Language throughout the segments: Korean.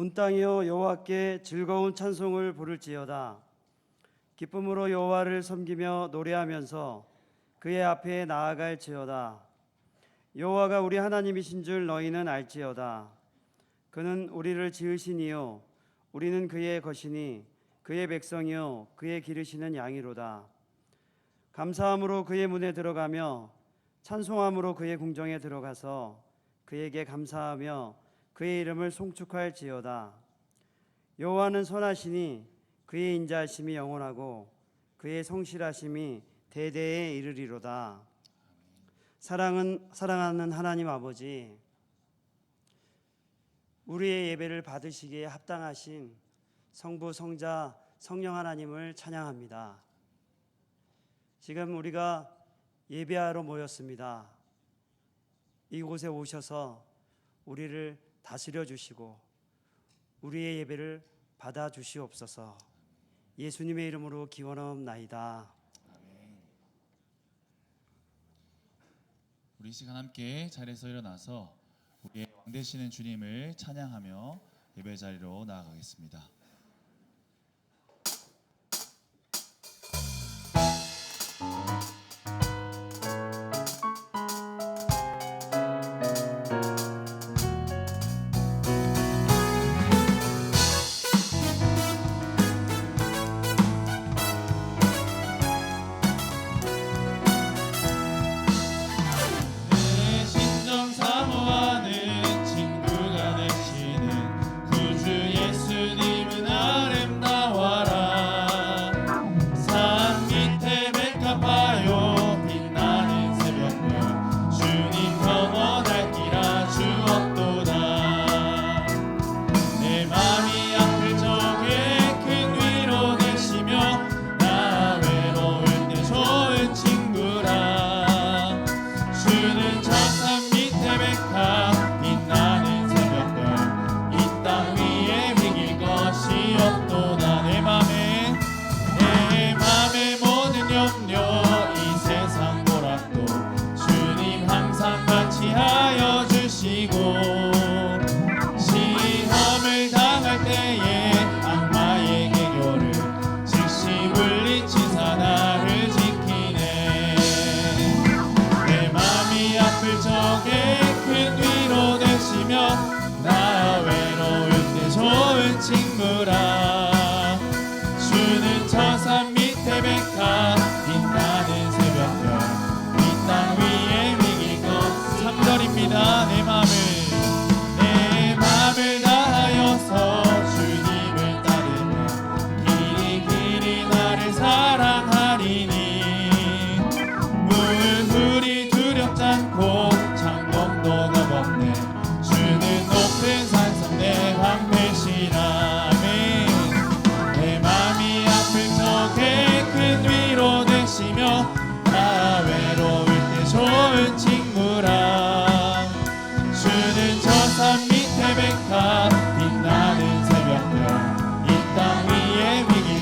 온 땅이여 여호와께 즐거운 찬송을 부를지어다. 기쁨으로 여호와를 섬기며 노래하면서 그의 앞에 나아갈지어다. 여호와가 우리 하나님이신 줄 너희는 알지어다. 그는 우리를 지으시니요 우리는 그의 것이니 그의 백성이요 그의 기르시는 양이로다. 감사함으로 그의 문에 들어가며 찬송함으로 그의 궁정에 들어가서 그에게 감사하며 그의 이름을 송축할지어다 여호와는 선하시니 그의 인자하심이 영원하고 그의 성실하심이 대대에 이르리로다 사랑은 사랑하는 하나님 아버지 우리의 예배를 받으시기에 합당하신 성부 성자 성령 하나님을 찬양합니다. 지금 우리가 예배하러 모였습니다. 이곳에 오셔서 우리를 다스려 주시고 우리의 예배를 받아 주시옵소서. 예수님의 이름으로 기원하옵나이다. 우리 이 시간 함께 자리에서 일어나서 우리의 왕 되시는 주님을 찬양하며 예배 자리로 나아가겠습니다.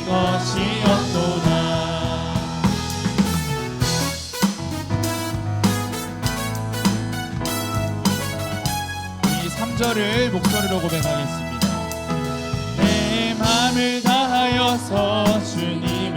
것이 없도다 이 3절을 목소리로 고백하겠습니다. 내 맘을 다하여서 주님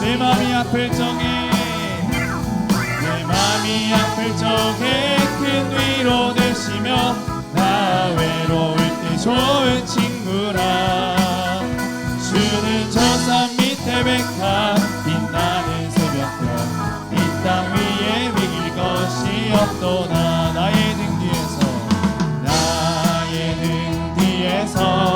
내 맘이 아플 적에 내 맘이 아플 적에 큰 위로 되시며 나 외로울 때 좋은 친구라. 주는 저산 밑에 백합 빛나는 새벽별 이땅 위에 위길 것이 없도다 나의 등 뒤에서 나의 등 뒤에서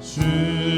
주의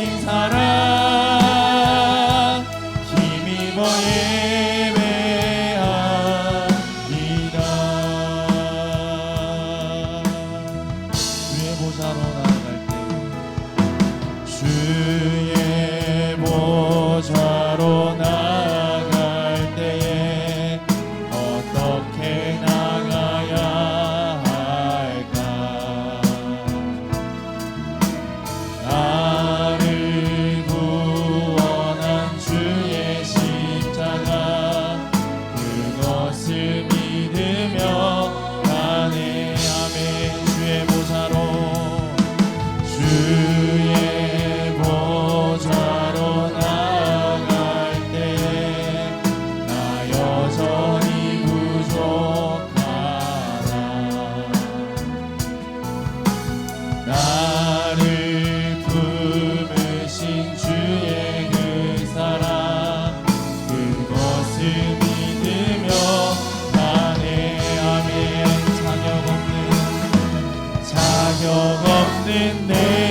blessings 없는 내